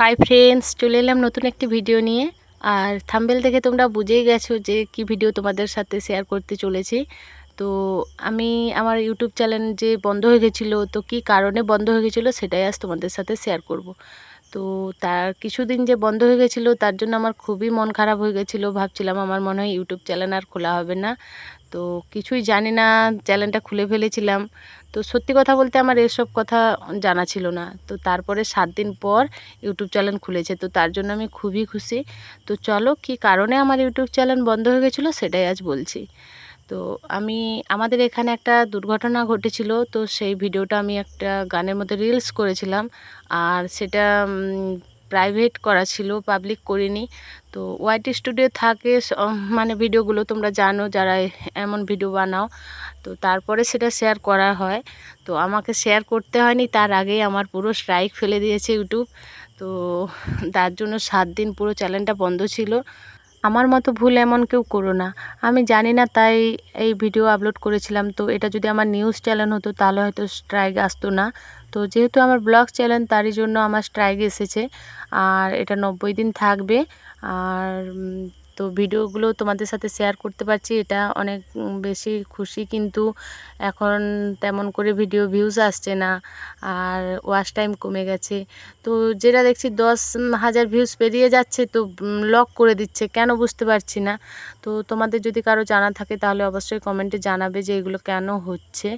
Hi friends চলে এলাম নতুন একটি ভিডিও নিয়ে। আর থাম্বেল দেখে তোমরা বুঝেই গেছো যে কি ভিডিও তোমাদের সাথে শেয়ার করতে চলেছি। তো আমি, আমার ইউটিউব চ্যানেল যে বন্ধ হয়ে গেছিল, তো কি কারণে বন্ধ হয়ে গেছিল সেটাই আজ তোমাদের সাথে শেয়ার করব। তো তার কিছুদিন যে বন্ধ হয়ে গেছিল, তার জন্য আমার খুবই মন খারাপ হয়ে গেছিল। ভাবছিলাম আমার মনে হয় ইউটিউব চ্যানেল আর খোলা হবে না। তো কিছুই জানি না চ্যানেলটা খুলে ফেলেছিলাম। তো সত্যি কথা বলতে আমার এসব কথা জানা ছিল না। তো তারপরে সাত দিন পর ইউটিউব চ্যানেল খুলেছে, তো তার জন্য আমি খুবই খুশি। তো চলো কি কারণে আমার ইউটিউব চ্যানেল বন্ধ হয়ে গেছিল সেটাই আজ বলছি। তো আমি, আমাদের এখানে একটা দুর্ঘটনা ঘটেছিল, তো সেই ভিডিওটা আমি একটা গানের মধ্যে রিলস করেছিলাম। আর সেটা প্রাইভেট করা ছিল পাবলিক করিনি। তো ওয়াইটি স্টুডিও থাকে মানে ভিডিওগুলো তোমরা জানো, যারা এমন ভিডিও বানাও। তো তারপরে সেটা শেয়ার করা হয়। তো আমাকে শেয়ার করতে হয়নি, তার আগেই আমার পুরো স্ট্রাইক ফেলে দিয়েছে ইউটিউব তো তার জন্য সাত দিন পুরো চ্যানেলটা বন্ধ ছিল। আমার মতো ভুল এমন কেউ করো না। আমি জানি না তাই এই ভিডিও আপলোড করেছিলাম। তো এটা যদি আমার নিউজ চ্যানেল হতো, তাহলে হয়তো স্ট্রাইক আসতো না। তো যেহেতু আমার ব্লগ চ্যানেল তারই জন্য আমার স্ট্রাইক এসেছে। আর এটা নব্বই দিন থাকবে। আর তো ভিডিওগুলো তোমাদের সাথে শেয়ার করতে পারছি, এটা অনেক বেশি খুশি কিন্তু এখন তেমন করে ভিডিও ভিউজ আসছে না আর ওয়াচ টাইম কমে গেছে। তো যেটা দেখছি দশ হাজার ভিউজ পেরিয়ে যাচ্ছে, তো লক করে দিচ্ছে, কেন বুঝতে পারছি না। তো তোমাদের যদি কারও জানা থাকে তাহলে অবশ্যই কমেন্টে জানাবে যে এগুলো কেন হচ্ছে।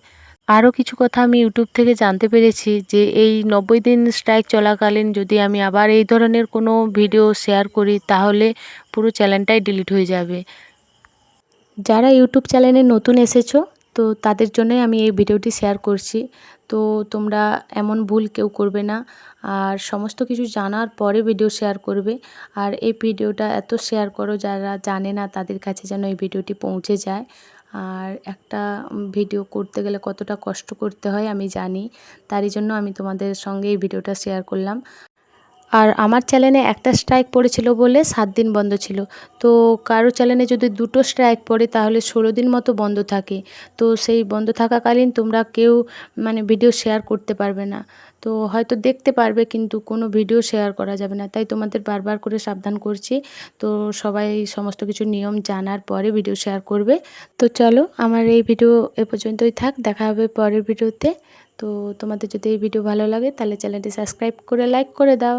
আরও কিছু কথা আমি ইউটিউব থেকে জানতে পেরেছি যে এই নব্বই দিন স্ট্রাইক চলাকালীন যদি আমি আবার এই ধরনের কোনো ভিডিও শেয়ার করি, তাহলে পুরো চ্যানেলটাই ডিলিট হয়ে যাবে। যারা ইউটিউব চ্যানেলে নতুন এসেছ, তো তাদের জন্যই আমি এই ভিডিওটি শেয়ার করছি। তো তোমরা এমন ভুল কেউ করবে না, আর সমস্ত কিছু জানার পরে ভিডিও শেয়ার করবে। আর এই ভিডিওটা এত শেয়ার করো, যারা জানে না তাদের কাছে যেন এই ভিডিওটি পৌঁছে যায়। আর একটা ভিডিও করতে গেলে কতটা কষ্ট করতে হয় আমি জানি। তারই জন্য আমি তোমাদের সঙ্গে এই ভিডিওটা শেয়ার করলাম। আর আমার চ্যানেলে একটা স্ট্রাইক পড়েছিল বলে সাত দিন বন্ধ ছিল। তো কারও চ্যানেলে যদি দুটো স্ট্রাইক পড়ে, তাহলে ষোলো দিন মতো বন্ধ থাকে। তো সেই বন্ধ থাকাকালীন তোমরা কেউ মানে ভিডিও শেয়ার করতে পারবে না। তো হয়তো দেখতে পারবে, কিন্তু কোনো ভিডিও শেয়ার করা যাবে না। তাই তোমাদের বারবার করে সাবধান করছি। তো সবাই সমস্ত কিছু নিয়ম জানার পরে ভিডিও শেয়ার করবে। তো চলো, আমার এই ভিডিও এ পর্যন্তই থাক। দেখা হবে পরের ভিডিওতে তো। তোমাদের যদি এই ভিডিও ভালো লাগে, তাহলে চ্যানেলটি সাবস্ক্রাইব করে লাইক করে দাও।